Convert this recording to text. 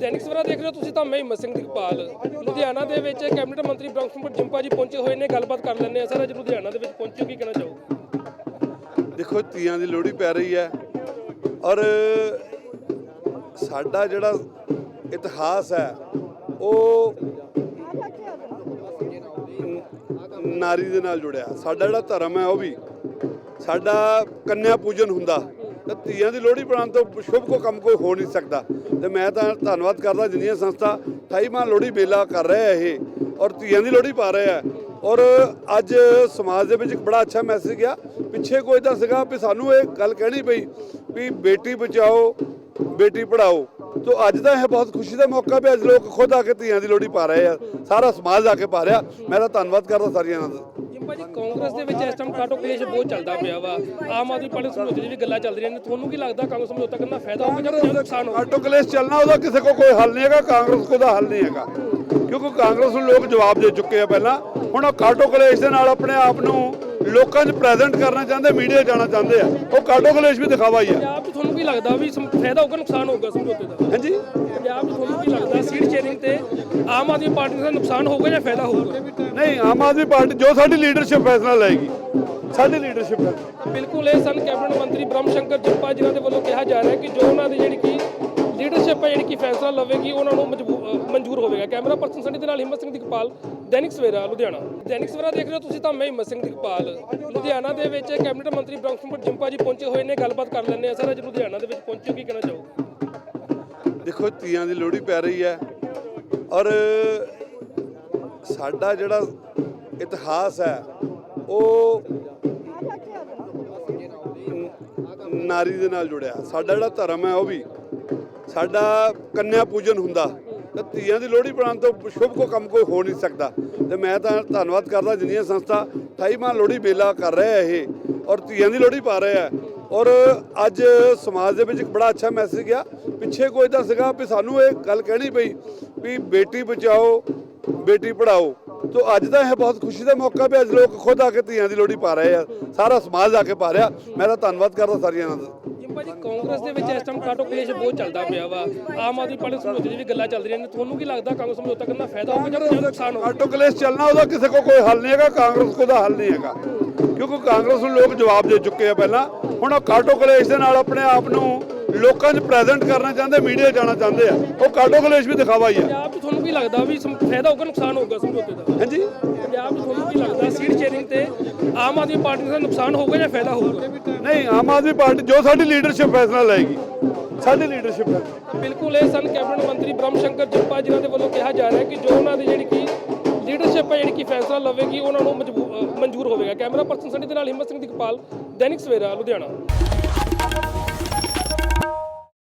ਦੈਨਿਕ ਸਵੇਰਾ ਦੇਖ ਰਹੇ ਹੋ ਤੁਸੀਂ ਤਾਂ ਮੈਂ ਹਿੰਮਤ ਸਿੰਘ ਦਿਗਪਾਲ ਲੁਧਿਆਣਾ ਦੇ ਵਿੱਚ ਕੈਬਨਿਟ ਮੰਤਰੀ ਬ੍ਰਹਮ ਸਿੰਘ ਜਿੰਪਾ ਜੀ ਪਹੁੰਚੇ ਹੋਏ ਨੇ, ਗੱਲਬਾਤ ਕਰ ਲੈਂਦੇ ਆ ਸਰ, ਅੱਜ ਲੁਧਿਆਣਾ ਦੇ ਵਿੱਚ ਪਹੁੰਚੇ ਕੀ ਕਹਿਣਾ ਚਾਹੋਗੇ? ਦੇਖੋ ਤੀਆਂ ਦੀ ਲੋਹੜੀ ਪੈ ਰਹੀ ਹੈ। ਔਰ ਸਾਡਾ ਜਿਹੜਾ ਇਤਿਹਾਸ ਹੈ, ਉਹ ਨਾਰੀ ਦੇ ਨਾਲ ਜੁੜਿਆ। ਸਾਡਾ ਜਿਹੜਾ ਧਰਮ ਹੈ, ਉਹ ਵੀ ਸਾਡਾ ਕੰਨਿਆ ਪੂਜਨ ਹੁੰਦਾ। ਤੇ ਧੀਆਂ ਦੀ ਲੋਹੜੀ ਬਣਾਉਣ ਤੋਂ ਸ਼ੁਭ ਕੋ ਕੰਮ ਕੋਈ ਹੋ ਨਹੀਂ ਸਕਦਾ। ਤੇ ਮੈਂ ਤਾਂ ਧੰਨਵਾਦ ਕਰਦਾ ਜਿੰਨੀਆਂ ਸੰਸਥਾ 28ਵਾਂ ਲੋਹੜੀ ਮੇਲਾ ਕਰ ਰਿਹਾ ਆ ਇਹ, ਔਰ ਧੀਆਂ ਦੀ ਲੋਹੜੀ ਪਾ ਰਹੇ ਆ। ਔਰ ਅੱਜ ਸਮਾਜ ਦੇ ਵਿੱਚ ਇੱਕ ਬੜਾ ਅੱਛਾ ਮੈਸੇਜ ਗਿਆ। ਪਿੱਛੇ ਕੋਈ ਤਾਂ ਸੀਗਾ ਵੀ ਸਾਨੂੰ ਇਹ ਗੱਲ ਕਹਿਣੀ ਪਈ ਵੀ ਬੇਟੀ ਬਚਾਓ, ਬੇਟੀ ਪੜਾਓ ਤੋ ਅੱਜ ਦਾ ਇਹ ਬਹੁਤ ਖੁਸ਼ੀ ਦਾ ਮੌਕਾ ਵੀ ਅੱਜ ਲੋਕ ਖੁਦ ਆ ਕੇ ਧੀਆਂ ਦੀ ਲੋਹੜੀ ਪਾ ਰਹੇ ਆ। ਸਾਰਾ ਸਮਾਜ ਆ ਕੇ ਪਾ ਰਿਹਾ। ਮੈਂ ਤਾਂ ਧੰਨਵਾਦ ਕਰਦਾ ਸਾਰੀਆਂ ਦਾ ਜਿੰਪਾ ਜੀ ਕਾਂਗਰਸ ਦੇ ਵਿੱਚ ਇਸ ਟਾਈਮ ਕਾਟੋ ਕਲੇਸ਼ ਬਹੁਤ ਚੱਲਦਾ ਪਿਆ ਵਾ। ਆਮ ਆਦਮੀ ਪਾਰਟੀ ਸਮਝੌਤੇ ਦੀ ਵੀ ਗੱਲਾਂ ਚੱਲ ਰਹੀਆਂ ਨੇ। ਤੁਹਾਨੂੰ ਕੀ ਲੱਗਦਾ ਕਾਂਗਰਸ ਸਮਝੌਤਾ ਕਰਨਾ ਫਾਇਦਾ ਹੋਊਗਾ ਜਾਂ ਨੁਕਸਾਨ ਹੋਊਗਾ? ਆਟੋ ਕਲੇਸ਼ ਚੱਲਣਾ ਉਹਦਾ ਕਿਸੇ ਕੋ ਕੋਈ ਹੱਲ ਨਹੀਂ ਹੈਗਾ ਕਾਂਗਰਸ ਕੋ ਦਾ ਹੱਲ ਨਹੀਂ ਹੈਗਾ। ਕਿਉਂਕਿ ਕਾਂਗਰਸ ਨੂੰ ਲੋਕ ਜਵਾਬ ਦੇ ਚੁੱਕੇ ਆ ਪਹਿਲਾਂ। ਹੁਣ ਉਹ ਕਾਟੋ ਕਲੇਸ਼ ਦੇ ਨਾਲ ਆਪਣੇ ਆਪ ਨੂੰ ਲੋਕਾਂ 'ਚ ਪ੍ਰੈਜ਼ੈਂਟ ਕਰਨਾ ਚਾਹੁੰਦੇ ਮੀਡੀਆ ਜਾਣਾ ਚਾਹੁੰਦੇ ਆ। ਉਹ ਕਾਟੋ ਕਲੇਸ਼ ਵੀ ਦਿਖਾਵਾ ਹੀ ਆ। ਪੰਜਾਬ 'ਚ ਤੁਹਾਨੂੰ ਕੀ ਲੱਗਦਾ ਵੀ ਫਾਇਦਾ ਹੋਊਗਾ ਨੁਕਸਾਨ ਹੋਊਗਾ ਸਮਝੌਤੇ ਦਾ? ਹਾਂਜੀ। ਪੰਜਾਬ 'ਚ ਤੁਹਾਨੂੰ ਕੀ ਲੱਗਦਾ ਸੀਟ ਸ਼ੇਅਰਿੰਗ ਤੇ ਆਮ ਆਦਮੀ ਪਾਰਟੀ ਦਾ ਨੁਕਸਾਨ ਹੋਊਗਾ ਜਾਂ ਫਾਇਦਾ ਹੋਊਗਾ? ਨਹੀਂ ਆਮ ਆਦਮੀ ਪਾਰਟੀ ਜੋ ਸਾਡੀ ਲੀਡਰਸ਼ਿਪ ਫੈਸਲਾ ਲਏਗੀ ਸਾਡੀ ਲੀਡਰਸ਼ਿਪ ਹੈ ਬਿਲਕੁਲ ਇਹ ਸਨ ਕੈਬਨਿਟ ਮੰਤਰੀ ਬ੍ਰਹਮ ਸ਼ੰਕਰ ਜਿੰਪਾ ਜਿਨ੍ਹਾਂ ਦੇ ਵੱਲੋਂ ਕਿਹਾ ਜਾ ਰਿਹਾ ਹੈ ਕਿ ਜੋ ਉਹਨਾਂ ਦੀ ਜਿਹੜੀ ਕਿ ਲੀਡਰਸ਼ਿਪ ਹੈ ਜਿਹੜੀ ਕਿ ਫੈਸਲਾ ਲਵੇਗੀ ਉਹਨਾਂ ਨੂੰ ਮਨਜ਼ੂਰ ਹੋਵੇਗਾ। ਕੈਮਰਾ ਪਰਸਨ ਸਣੀ ਦੇ ਨਾਲ ਹਿੰਮਤ ਸਿੰਘ ਦਿਗਪਾਲ ਦੈਨਿਕ ਸਵੇਰਾ ਲੁਧਿਆਣਾ। ਦੈਨਿਕ ਸਵੇਰਾ ਦੇਖ ਰਹੇ ਹੋ ਤੁਸੀਂ ਤਾਂ ਮੈਂ ਹਿੰਮਤ ਸਿੰਘ ਦਿਗਪਾਲ। ਲੁਧਿਆਣਾ ਦੇ ਵਿੱਚ ਕੈਬਨਿਟ ਮੰਤਰੀ ਬ੍ਰਹਮ ਸਿੰਘ ਜਿੰਪਾ ਜੀ ਪਹੁੰਚੇ ਹੋਏ ਨੇ ਗੱਲਬਾਤ ਕਰ ਲੈਂਦੇ ਆ ਸਰ ਅੱਜ ਲੁਧਿਆਣਾ ਦੇ ਵਿੱਚ ਪਹੁੰਚੇ ਕੀ ਕਹਿਣਾ ਚਾਹੋਗੇ? ਦੇਖੋ ਤੀਆਂ ਦੀ ਲੋਹੜੀ ਪੈ ਰਹੀ ਹੈ। ਔਰ ਸਾਡਾ ਜਿਹੜਾ ਇਤਿਹਾਸ ਹੈ, ਉਹ ਨਾਰੀ ਦੇ ਨਾਲ ਜੁੜਿਆ। ਸਾਡਾ ਜਿਹੜਾ ਧਰਮ ਹੈ, ਉਹ ਵੀ ਸਾਡਾ ਕੰਨਿਆ ਪੂਜਨ ਹੁੰਦਾ। ਤੇ ਧੀਆਂ ਦੀ ਲੋਹੜੀ ਬਣਾਉਣ ਤੋਂ ਸ਼ੁਭ ਕੋ ਕੰਮ ਕੋਈ ਹੋ ਨਹੀਂ ਸਕਦਾ। ਤੇ ਮੈਂ ਤਾਂ ਧੰਨਵਾਦ ਕਰਦਾ ਜਿੰਨੀਆਂ ਸੰਸਥਾ 28ਵਾਂ ਲੋਹੜੀ ਮੇਲਾ ਕਰ ਰਿਹਾ ਇਹ, ਔਰ ਧੀਆਂ ਦੀ ਲੋਹੜੀ ਪਾ ਰਿਹਾ ਔਰ ਅੱਜ ਸਮਾਜ ਦੇ ਵਿੱਚ ਇੱਕ ਬੜਾ ਅੱਛਾ ਮੈਸੇਜ ਗਿਆ। ਪਿੱਛੇ ਕੋਈ ਤਾਂ ਸੀਗਾ ਵੀ ਸਾਨੂੰ ਇਹ ਗੱਲ ਕਹਿਣੀ ਪਈ ਵੀ ਬੇਟੀ ਬਚਾਓ ਬੇਟੀ ਪੜਾਓ ਤੋ ਅੱਜ ਦਾ ਇਹ ਬਹੁਤ ਖੁਸ਼ੀ ਦਾ ਮੌਕਾ ਵੀ ਅੱਜ ਲੋਕ ਖੁਦ ਆ ਕੇ ਤੀਆਂ ਦੀ ਲੋਹੜੀ ਪਾ ਰਹੇ ਆ। ਸਾਰਾ ਸਮਾਜ ਆ ਕੇ ਪਾ ਰਿਹਾ। ਮੈਂ ਤਾਂ ਧੰਨਵਾਦ ਕਰਦਾ ਸਾਰੀਆਂ ਦਾ। ਕਾਂਗਰਸ ਦੇ ਵਿੱਚ ਇਸ ਟਾਈਮ ਕਾਟੋ ਕਲੇਸ਼ ਬਹੁਤ ਚੱਲਦਾ ਪਿਆ ਵਾ। ਆਮ ਆਦਮੀ ਪਾਰਟੀ ਸਮਝੌਤੇ ਦੀ ਵੀ ਗੱਲਾਂ ਚੱਲ ਰਹੀਆਂ ਨੇ। ਤੁਹਾਨੂੰ ਕੀ ਲੱਗਦਾ ਕਾਂਗਰਸ ਸਮਝੌਤਾ ਕਰਨਾ ਫਾਇਦਾ ਹੋਊਗਾ ਜਾਂ ਕੋਈ ਨੁਕਸਾਨ ਹੋਊਗਾ? ਆਟੋ ਕਲੇਸ਼ ਚੱਲਣਾ ਉਹਦਾ ਕਿਸੇ ਕੋ ਕੋਈ ਹੱਲ ਨਹੀਂ ਹੈਗਾ। ਕਾਂਗਰਸ ਕੋ ਦਾ ਹੱਲ ਨਹੀਂ ਹੈਗਾ। ਕਿਉਂਕਿ ਕਾਂਗਰਸ ਨੂੰ ਲੋਕ ਜਵਾਬ ਦੇ ਚੁੱਕੇ ਆ ਪਹਿਲਾਂ। ਹੁਣ ਉਹ ਕਾਟੋ ਕਲੇਸ਼ ਦੇ ਨਾਲ ਆਪਣੇ ਆਪ ਨੂੰ ਲੋਕਾਂ 'ਚ ਪ੍ਰੈਜ਼ੈਂਟ ਕਰਨਾ ਚਾਹੁੰਦੇ ਮੀਡੀਆ ਜਾਣਾ ਚਾਹੁੰਦੇ ਆ। ਉਹ ਕਾਟੋ ਕਲੇਸ਼ ਵੀ ਦਿਖਾਵਾ ਹੀ ਆ। ਪੰਜਾਬ 'ਚ ਤੁਹਾਨੂੰ ਕੀ ਲੱਗਦਾ ਵੀ ਸਮ- ਫਾਇਦਾ ਹੋਊਗਾ ਨੁਕਸਾਨ ਹੋਊਗਾ ਸਮਝੌਤੇ ਦਾ? ਹਾਂਜੀ। ਪੰਜਾਬ 'ਚ ਤੁਹਾਨੂੰ ਕੀ ਲੱਗਦਾ ਸੀਟ ਸ਼ੇਅਰਿੰਗ ਤੇ ਆਮ ਆਦਮੀ ਪਾਰਟੀ ਦਾ ਨੁਕਸਾਨ ਹੋਊਗਾ ਜਾਂ ਫਾਇਦਾ ਹੋਊਗਾ? ਨਹੀਂ ਆਮ ਆਦਮੀ ਪਾਰਟੀ ਜੋ ਸਾਡੀ ਲੀਡਰਸ਼ਿਪ ਫੈਸਲਾ ਲਏਗੀ ਸਾਡੀ ਲੀਡਰਸ਼ਿਪ ਹੈ ਬਿਲਕੁਲ ਇਹ ਸਨ ਕੈਬਨਿਟ ਮੰਤਰੀ ਬ੍ਰਹਮ ਸ਼ੰਕਰ ਜਿੰਪਾ ਜਿਨ੍ਹਾਂ ਦੇ ਵੱਲੋਂ ਕਿਹਾ ਜਾ ਰਿਹਾ ਹੈ ਕਿ ਜੋ ਉਹਨਾਂ ਦੀ ਜਿਹੜੀ ਕਿ ਲੀਡਰਸ਼ਿਪ ਹੈ, ਜਿਹੜੀ ਕਿ ਫੈਸਲਾ ਲਵੇਗੀ, ਉਹਨਾਂ ਨੂੰ ਮਜਬੂ- ਮਨਜ਼ੂਰ ਹੋਵੇਗਾ। ਕੈਮਰਾ ਪਰਸਨ ਸਣੀ ਦੇ ਨਾਲ ਹਿੰਮਤ ਸਿੰਘ ਦਿਗਪਾਲ ਦੈਨਿਕ ਸਵੇਰਾ, ਲੁਧਿਆਣਾ।